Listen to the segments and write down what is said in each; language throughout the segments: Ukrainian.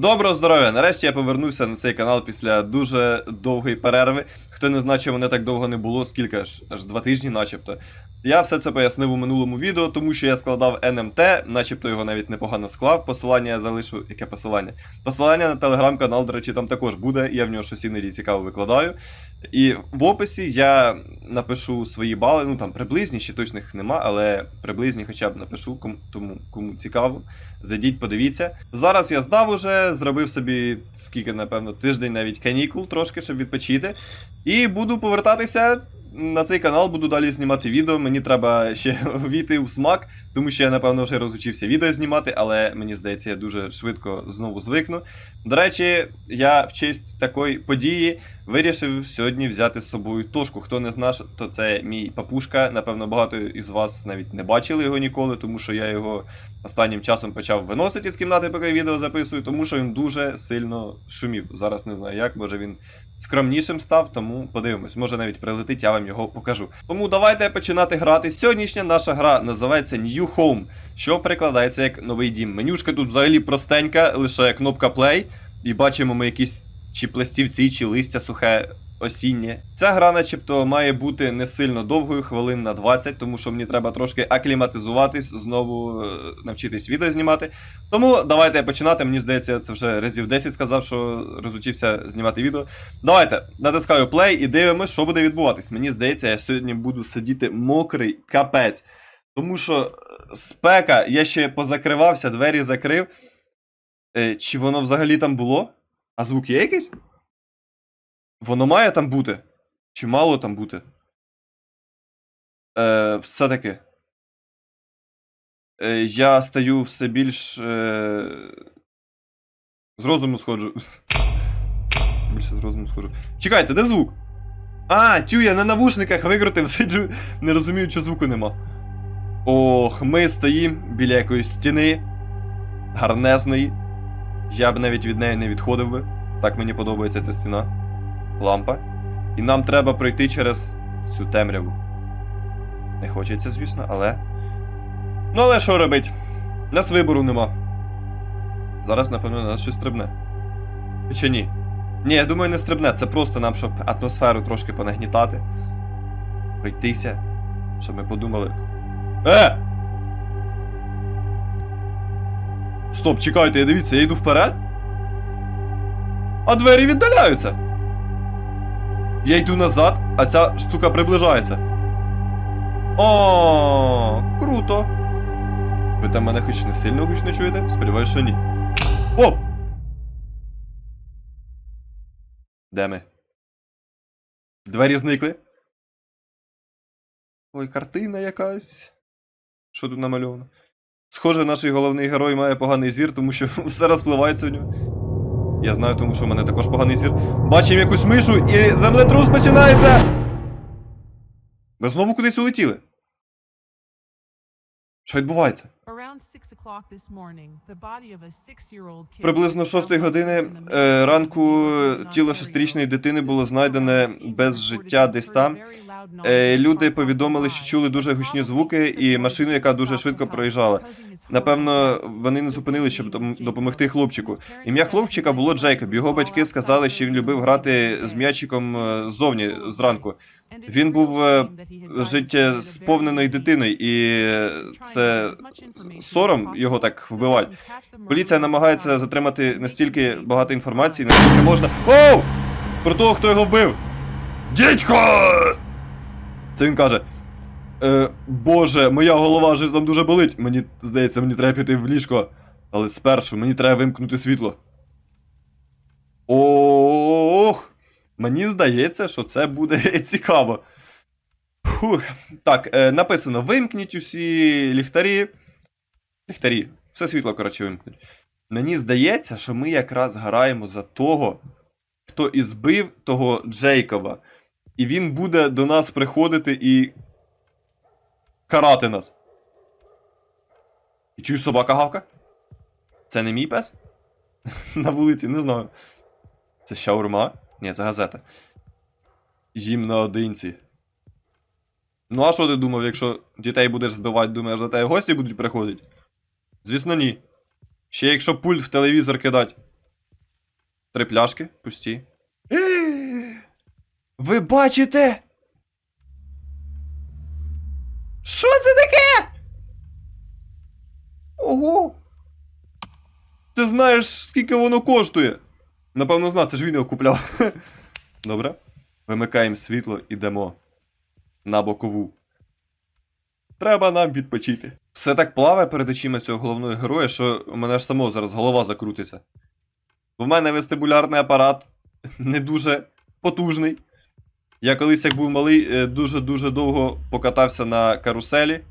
Доброго здоров'я! Нарешті я повернувся на цей канал після дуже довгої перерви. Хто не знає, що мене так довго не було, скільки аж аж два тижні, начебто. Я все це пояснив у минулому відео, тому що я складав НМТ, начебто його навіть непогано склав. Посилання я залишу. Яке посилання? Посилання на телеграм-канал, до речі, там також буде. Я в нього щось іноді цікаво викладаю. І в описі я напишу свої бали, ну там приблизні, ще точних нема, але приблизні хоча б напишу, кому, тому кому цікаво. Зайдіть, подивіться. Зараз я здав уже, зробив собі скільки, напевно, тиждень навіть канікул трошки, щоб відпочити. І буду повертатися на цей канал, буду далі знімати відео. Мені треба ще війти в смак, тому що я, напевно, вже розучився відео знімати, але мені здається, я дуже швидко знову звикну. До речі, я в честь такої події вирішив сьогодні взяти з собою тошку. Хто не знає, то це мій папушка. Напевно, багато із вас навіть не бачили його ніколи, тому що я його останнім часом почав виносити з кімнати, поки відео записую, тому що він дуже сильно шумів. Зараз не знаю як, може він скромнішим став, тому подивимось, може навіть прилетить, я вам його покажу. Тому давайте починати грати. Сьогоднішня наша гра називається New Home, що перекладається як новий дім. Менюшка тут взагалі простенька, лише кнопка play, і бачимо ми якісь чи пластівці, чи листя сухе. Осіннє. Ця гра, начебто, має бути не сильно довгою, хвилин на 20, тому що мені треба трошки акліматизуватись, знову е, навчитись відео знімати. Тому давайте починати. Мені здається, це вже разів 10 сказав, що розучився знімати відео. Давайте натискаю play і дивимося, що буде відбуватись. Мені здається, я сьогодні буду сидіти мокрий капець. Тому що е, спека, я ще позакривався, двері закрив. Е, чи воно взагалі там було? А звук є якийсь? Воно має там бути? Чи мало там бути? Е, все-таки. Е, я стаю все більш. Е, з розуму сходжу. Більше з розуму сходжу. Чекайте, де звук? А, тю, я на навушниках викрутив, сиджу, не розумію, що звуку нема. Ох, ми стоїмо біля якоїсь стіни. Гарнезної. Я б навіть від неї не відходив би. Так мені подобається ця стіна. Лампа. І нам треба пройти через цю темряву. Не хочеться, звісно, але. Ну, але що робить? Нас вибору нема. Зараз, напевно, на нас щось стрибне. Чи ні? Ні, я думаю, не стрибне. Це просто нам, щоб атмосферу трошки понагнітати. Пройтися. Щоб ми подумали. Е! Стоп, чекайте, дивіться, я йду вперед. А двері віддаляються. Я йду назад, а ця штука приближається. О, круто. Ви там мене хоч не сильно гучно чуєте? Сподіваюсь, що ні. О! Де ми? Двері зникли. Ой, картина якась. Що тут намальовано? Схоже, наш головний герой має поганий зір, тому що все розпливається в нього. Я знаю, тому що в мене також поганий зір. Бачимо якусь мишу і землетрус починається! Ви знову кудись улетіли? Що відбувається? Around 6 o'clock this morning, the body of a six-year-old kid Приблизно 6 години е, ранку тіло шестирічної дитини було знайдене без життя десь там. Е, Люди повідомили, що чули дуже гучні звуки і машину, яка дуже швидко проїжджала. Напевно, вони не зупинили, щоб допомогти хлопчику. Ім'я хлопчика було Джейкоб. Його батьки сказали, що він любив грати з м'ячиком е, ззовні зранку. Він був життєсповненою дитиною, і це сором його так вбивати. Поліція намагається затримати настільки багато інформації, наскільки можна. Оу! Про того, хто його вбив! Дідько! Це він каже. Е, Боже, моя голова вже там дуже болить. Мені здається, мені треба піти в ліжко. Але спершу мені треба вимкнути світло. Ох! Мені здається, що це буде цікаво. Фух. Так, е, написано: вимкніть усі ліхтарі. Ліхтарі. Все світло, коротше, вимкнуть. Мені здається, що ми якраз граємо за того, хто і збив того Джейкоба. І він буде до нас приходити і. карати нас. І чую собака гавка? Це не мій пес? На вулиці, не знаю. Це шаурма? Ні, це газета. Їм наодинці. Ну, а що ти думав, якщо дітей будеш збивати, думаєш, до тебе гості будуть приходити? Звісно, ні. Ще якщо пульт в телевізор кидать. Три пляшки пусті. Ви бачите? Що це таке? Ого. Ти знаєш, скільки воно коштує? Напевно, зна, це ж він його купляв. Добре. Вимикаємо світло, ідемо на бокову. Треба нам відпочити. Все так плаває перед очима цього головного героя, що у мене ж само зараз голова закрутиться. У мене вестибулярний апарат не дуже потужний. Я колись, як був малий, е, дуже-дуже довго покатався на каруселі.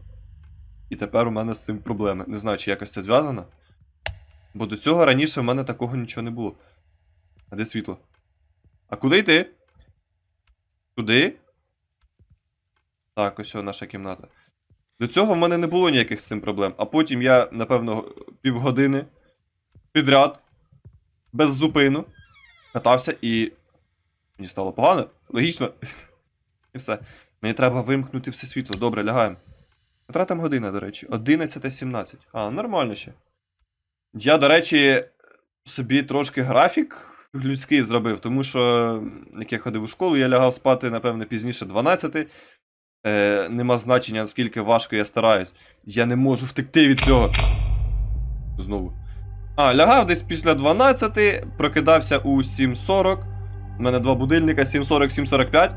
І тепер у мене з цим проблеми. Не знаю, чи якось це зв'язано. Бо до цього раніше в мене такого нічого не було. А де світло? А куди йти? Туди? Так, ось наша кімната. До цього в мене не було ніяких з цим проблем. А потім я, напевно, півгодини підряд, без зупину, катався і. Мені стало погано. Логічно. І все. Мені треба вимкнути все світло. Добре, лягаємо. Котра там година, до речі? 11.17. А, нормально ще. Я, до речі, собі трошки графік людський зробив, тому що, як я ходив у школу, я лягав спати, напевно, пізніше 12. Е, нема значення, наскільки важко я стараюсь. Я не можу втекти від цього. Знову. А, лягав десь після 12, прокидався у 7.40. У мене два будильника 7.40-7.45.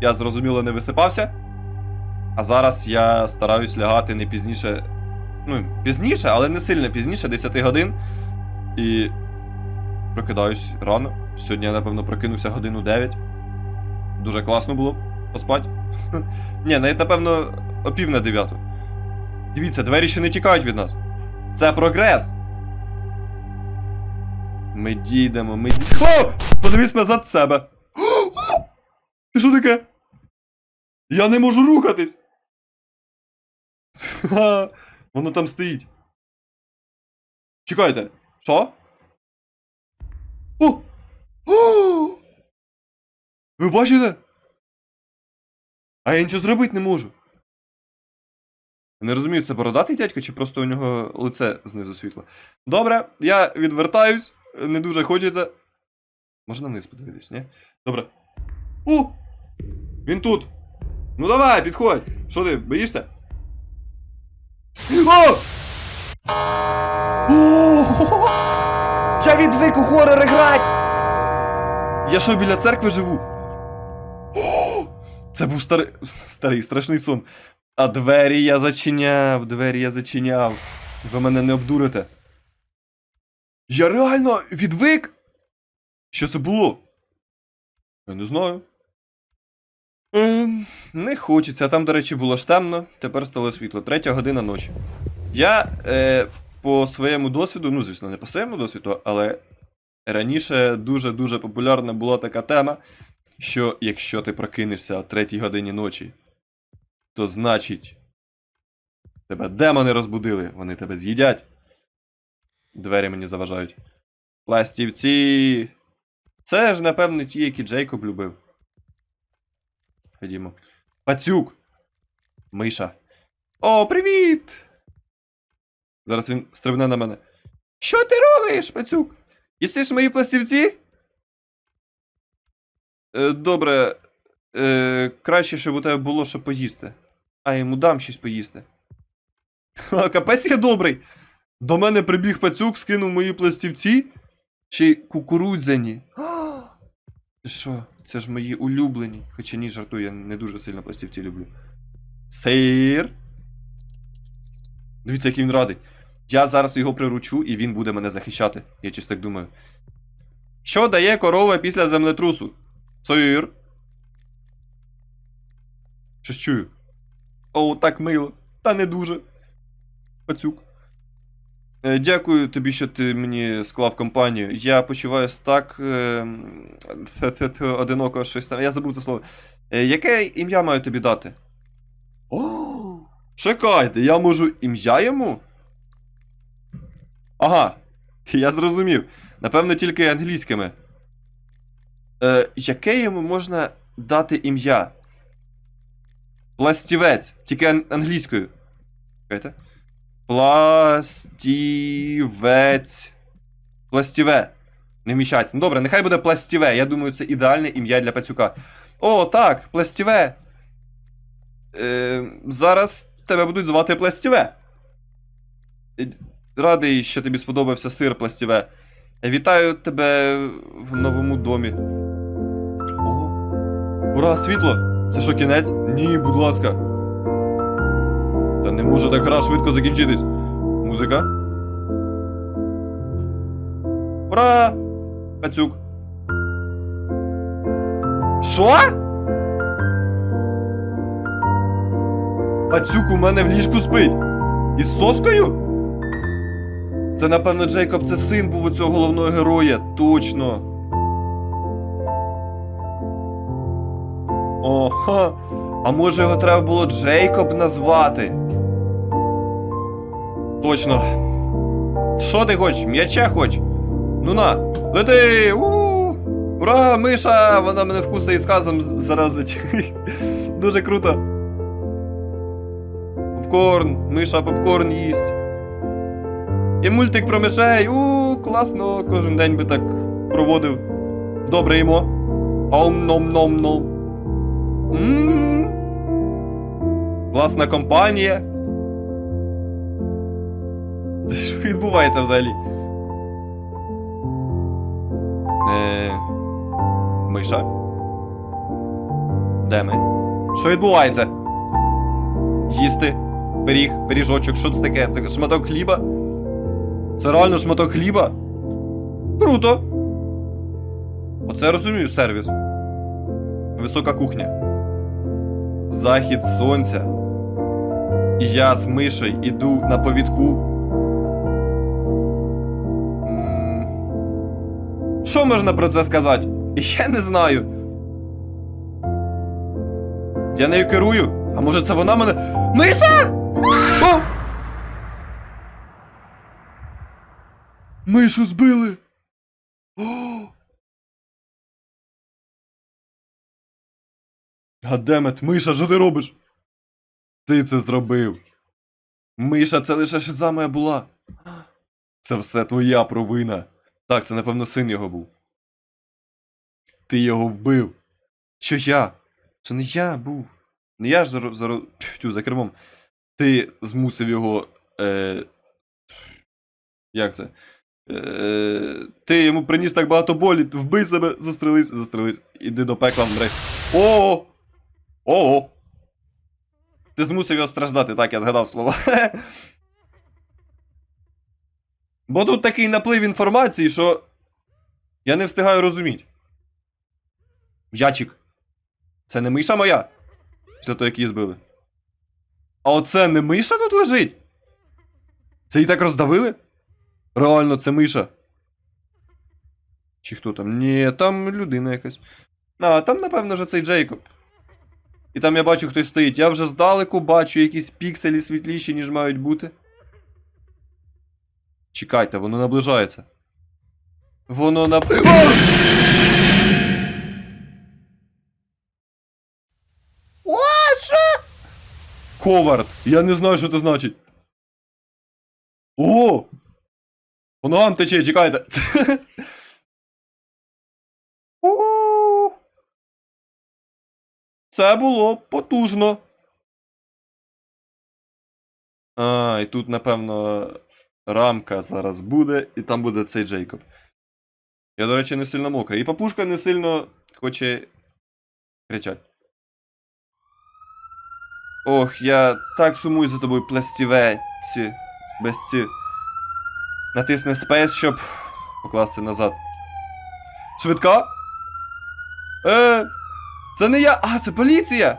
Я зрозуміло не висипався. А зараз я стараюсь лягати не пізніше. Ну, пізніше, але не сильно пізніше, 10 годин. І прокидаюсь рано. Сьогодні я, напевно, прокинувся годину 9. Дуже класно було поспати. Ні, навіть, напевно, о пів на дев'яту. Дивіться, двері ще не тікають від нас. Це прогрес. Ми дійдемо, ми дійдемо. О! Подивись назад себе. Ти що таке? Я не можу рухатись. Ха, Воно там стоїть. Чекайте. Що? О! О! Ви бачите? А я нічого зробити не можу. Не розумію, це бородатий дядько, чи просто у нього лице знизу світло. Добре, я відвертаюсь, не дуже хочеться. Можна вниз подивитись, ні? Добре. О! Він тут! Ну давай, підходь! Що ти, боїшся? О! О! Я відвик у хорори грать! Я що, біля церкви живу? Це був старий, старий страшний сон. А двері я зачиняв, двері я зачиняв. Ви мене не обдурите. Я реально відвик? Що це було? Я не знаю. Ем, не хочеться. Там, до речі, було ж тепер стало світло. Третя година ночі. Я е, по своєму досвіду, ну, звісно, не по своєму досвіду, але раніше дуже-дуже популярна була така тема, що якщо ти прокинешся о третій годині ночі, то значить. Тебе демони розбудили, вони тебе з'їдять. Двері мені заважають. Пластівці. Це ж, напевно, ті, які Джейкоб любив. Ходімо. Пацюк. Миша. О, привіт! Зараз він стрибне на мене. Що ти робиш, пацюк? Їсиш мої пластівці? Е, добре. Е, краще, щоб у тебе було що поїсти. А я йому дам щось поїсти. Ха, Капець я добрий. До мене прибіг пацюк, скинув мої пластівці. Ще й кукурудзяні. Ти що? Це ж мої улюблені. Хоча ні, жартую, я не дуже сильно пластівці люблю. Сир. Дивіться, який він радий. Я зараз його приручу, і він буде мене захищати. Я чись так думаю. Що дає корова після землетрусу? Сир. Щось чую. О, так мило. Та не дуже. Пацюк. Е, Дякую тобі, що ти мені склав компанію. Я почуваюсь так. Е, одиноко щось там. Я забув це слово. Е, яке ім'я маю тобі дати? О! Чекайте, я можу ім'я йому? Ага. Я зрозумів. Напевно, тільки англійськими. Е, яке йому можна дати ім'я? Пластівець. Тільки ан- англійською. Чекайте. Пластівець. Пластіве. Не вміщається. Ну добре, нехай буде пластіве. Я думаю, це ідеальне ім'я для пацюка. О, так, пластіве. Е, зараз тебе будуть звати пластіве. Е, Радий, що тобі сподобався сир пластіве. Вітаю тебе в новому домі. Ура, світло! Це що, кінець? Ні, будь ласка. Та не може так гра швидко закінчитись. Музика. Ура! Пацюк. Що? Пацюк у мене в ліжку спить. Із соскою? Це, напевно, Джейкоб, це син був у цього головного героя. Точно. Ага. А може його треба було Джейкоб назвати? Точно. Що ти хочеш? М'яча хоч? Ну на, лети! у Ура, миша! Вона мене вкуса і сказом заразить. Дуже круто. Попкорн, миша попкорн їсть. І мультик про мишей. У, класно, кожен день би так проводив. Добре їмо. Ом ном ном ном. Мм. Класна компанія. Що відбувається взагалі? Е... Миша? Де ми? Що відбувається? Їсти? Пиріг, пиріжочок, що це таке? Це шматок хліба? Це реально шматок хліба? Круто! Оце я розумію сервіс. Висока кухня. Захід сонця. Я з мишею іду на повідку. Що можна про це сказати? Я не знаю. Я нею керую. А може це вона мене. Миша! О! Мишу збили. О! Гадемет, Миша, що ти робиш? Ти це зробив. Миша, це лише шиза моя була. Це все твоя провина. Так, це, напевно, син його був. Ти його вбив. Що я? Це не я був. Не я ж за, за, тю, за кермом. Ти змусив його. Е, як це? Е, ти йому приніс так багато болі, вбий себе, застрелись, застрелись. Іди до пекла, мри. О! О! Ти змусив його страждати, так, я згадав слово. Бо тут такий наплив інформації, що я не встигаю розуміти. Ячик. Це не миша моя? Після того, як її збили. А оце не миша тут лежить? Це її так роздавили? Реально, це миша. Чи хто там? Ні, там людина якась. А, там, напевно, вже цей Джейкоб. І там я бачу, хтось стоїть. Я вже здалеку бачу якісь пікселі світліші, ніж мають бути. Чекайте, воно наближається. Воно наб... О! Що? Ковард. Я не знаю, що це значить. О! По ногам тече, чекайте. О! Це було потужно. А, і тут, напевно, рамка зараз буде, і там буде цей Джейкоб. Я, до речі, не сильно мокрий. І папушка не сильно хоче кричати. Ох, я так сумую за тобою, пластівеці. Без ці. Натисни спейс, щоб покласти назад. Швидка? Е, це не я. А, це поліція!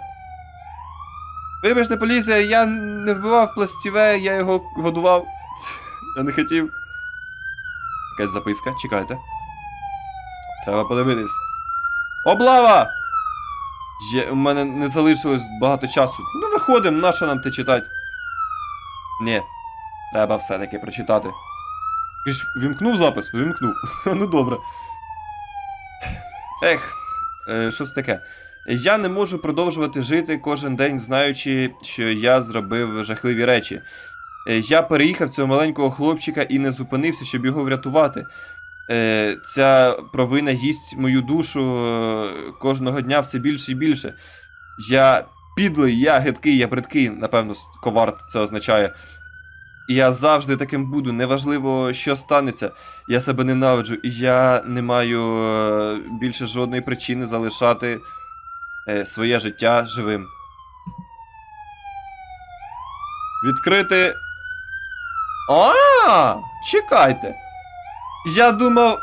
Вибачте, поліція, я не вбивав пластіве, я його годував. Я не хотів. Якась записка, чекайте. Треба подивитись. Облава! Є, у мене не залишилось багато часу. Ну, виходимо, на що нам те читати? Ні. Треба все-таки прочитати. Ти вімкнув запис? Вімкнув. ну добре. Ех, е, що це таке? Я не можу продовжувати жити кожен день, знаючи, що я зробив жахливі речі. Е, Я переїхав цього маленького хлопчика і не зупинився, щоб його врятувати. е, ця провина їсть мою душу е, кожного дня все більше і більше. Я підлий, я гидкий, я бридкий, напевно, ковард це означає. Я завжди таким буду, неважливо, що станеться. Я себе ненавиджу, і я не маю більше жодної причини залишати своє життя живим. Відкрити. А, чекайте. Я думав.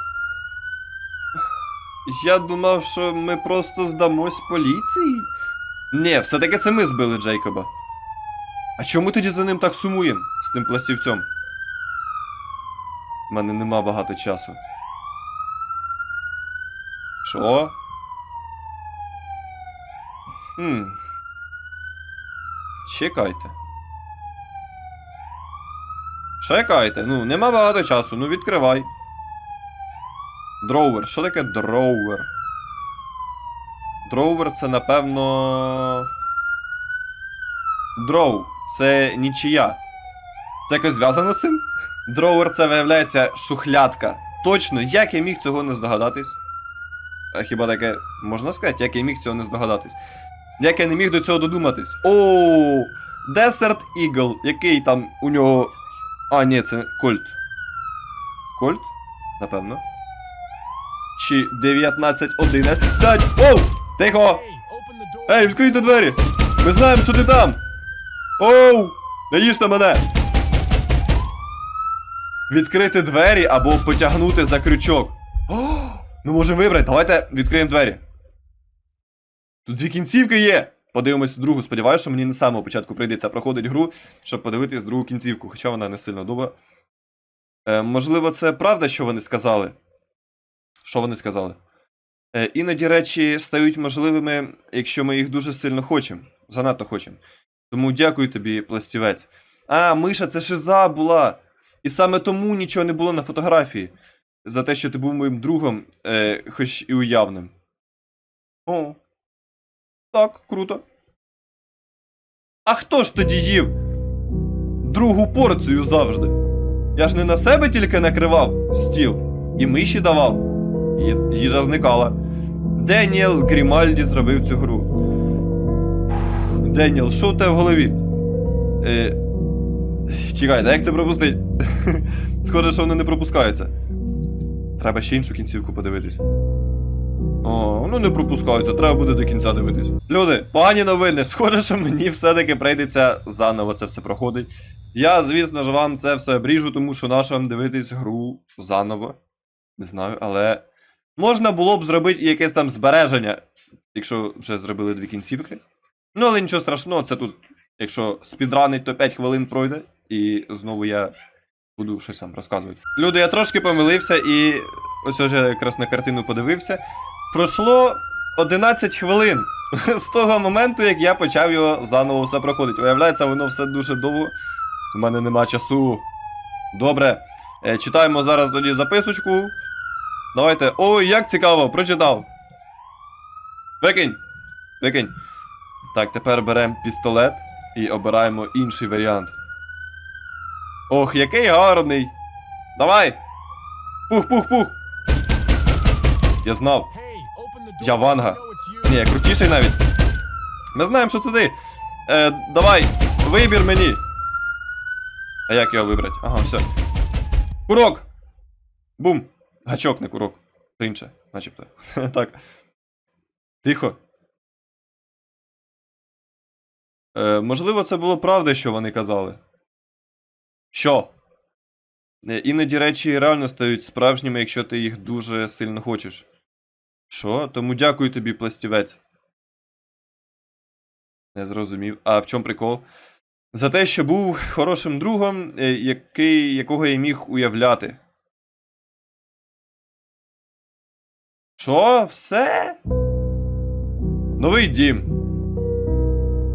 Я думав, що ми просто здамось поліції. Ні, все-таки це ми збили Джейкоба. А чому тоді за ним так сумуємо з тим пластівцем? У мене нема багато часу. Що? Хм. Чекайте. Чекайте, ну, нема багато часу, ну відкривай. Дроувер. Що таке дроувер? Дроувер це, напевно. Дроу. Це нічия. Це якось зв'язано з цим? Дроувер це виявляється шухлядка. Точно, як я міг цього не здогадатись? А хіба таке можна сказати, як я міг цього не здогадатись? Як я не міг до цього додуматись? Оу! Desert Eagle. Який там у нього. А, ні, це Кольт. Кольт? Напевно. Чи 1911. Оу! Тихо! Ей, відкрийте двері! Ми знаємо, що ти там! Оу! Не їжте мене! Відкрити двері або потягнути за крючок. О, ми можемо вибрати. Давайте відкриємо двері. Тут дві кінцівки є. Подивимось другу. Сподіваюся, що мені не з самого початку прийдеться проходити гру, щоб подивитись другу кінцівку, хоча вона не сильно довга. Е, можливо, це правда, що вони сказали. Що вони сказали? Е, іноді речі стають можливими, якщо ми їх дуже сильно хочемо. Занадто хочемо. Тому дякую тобі, пластівець. А, миша, це шиза була. І саме тому нічого не було на фотографії. За те, що ти був моїм другом, е, хоч і уявним. О. Так, круто. А хто ж тоді їв? Другу порцію завжди. Я ж не на себе тільки накривав стіл, і миші давав. Їжа зникала. Деніел Грімальді зробив цю гру. Деніел, що у тебе в голові? Е, чекай, да як це пропустить? Схоже, що вони не пропускаються. Треба ще іншу кінцівку подивитись. О, ну не пропускаються, треба буде до кінця дивитись. Люди, погані новини. Схоже, що мені все-таки прийдеться заново це все проходить. Я, звісно ж, вам це все обріжу, тому що нащо вам дивитись гру заново. Не знаю, але можна було б зробити якесь там збереження, якщо вже зробили дві кінцівки. Ну, але нічого страшного, це тут, якщо спідранить, то 5 хвилин пройде, і знову я буду щось сам розказувати. Люди, я трошки помилився і ось уже якраз на картину подивився. Пройшло 11 хвилин з того моменту, як я почав його заново все проходити. Виявляється, воно все дуже довго. У мене нема часу. Добре. Е, читаємо зараз тоді записочку. Давайте. Ой, як цікаво, прочитав. Викинь. Викинь. Так, тепер беремо пістолет і обираємо інший варіант. Ох, який гарний. Давай. Пух, пух, пух. Я знав. Я Ванга. Ні, крутіший навіть. Ми знаємо, що це ти. Е, давай, вибір мені. А як його вибрати? Ага, все. Курок! Бум! Гачок, не курок. Це інше, начебто. так. Тихо. Е, можливо, це було правда, що вони казали. Що? Е, Іноді речі реально стають справжніми, якщо ти їх дуже сильно хочеш. Що? Тому дякую тобі, пластівець. Не зрозумів. А в чому прикол? За те, що був хорошим другом, е, який, якого я міг уявляти. Що? Все? Новий дім.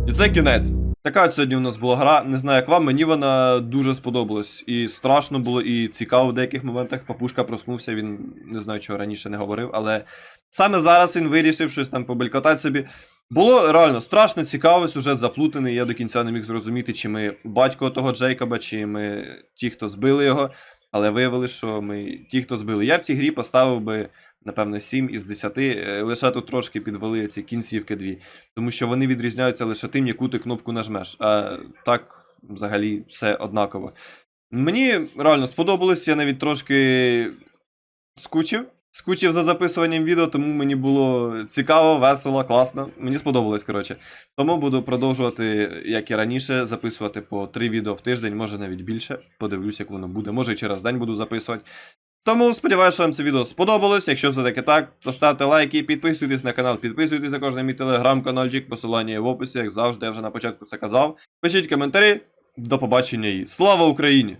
І це кінець. Така от сьогодні у нас була гра. Не знаю, як вам, мені вона дуже сподобалась. І страшно було, і цікаво в деяких моментах. Папушка проснувся, він не знаю, чого раніше не говорив, але саме зараз він вирішив щось там побелькотати собі. Було реально страшно, цікаво, сюжет заплутаний. Я до кінця не міг зрозуміти, чи ми батько того Джейкоба, чи ми ті, хто збили його. але виявили, що ми ті, хто збили. Я б цій грі поставив би, напевно, 7 із 10, е, лише тут трошки підвели ці кінцівки дві, тому що вони відрізняються лише тим, яку ти кнопку нажмеш. А так, взагалі, все однаково. Мені реально сподобалось, я навіть трошки скучив. Скучив за записуванням відео, тому мені було цікаво, весело, класно. Мені сподобалось, коротше. Тому буду продовжувати, як і раніше, записувати по 3 відео в тиждень, може навіть більше. Подивлюсь, як воно буде. Може і через день буду записувати. Тому сподіваюся, що вам це відео сподобалось. Якщо все таки так, то ставте лайки, підписуйтесь на канал, підписуйтесь також на мій телеграм-каналчик, посилання є в описі, як завжди, я вже на початку це казав. Пишіть коментарі. До побачення і слава Україні!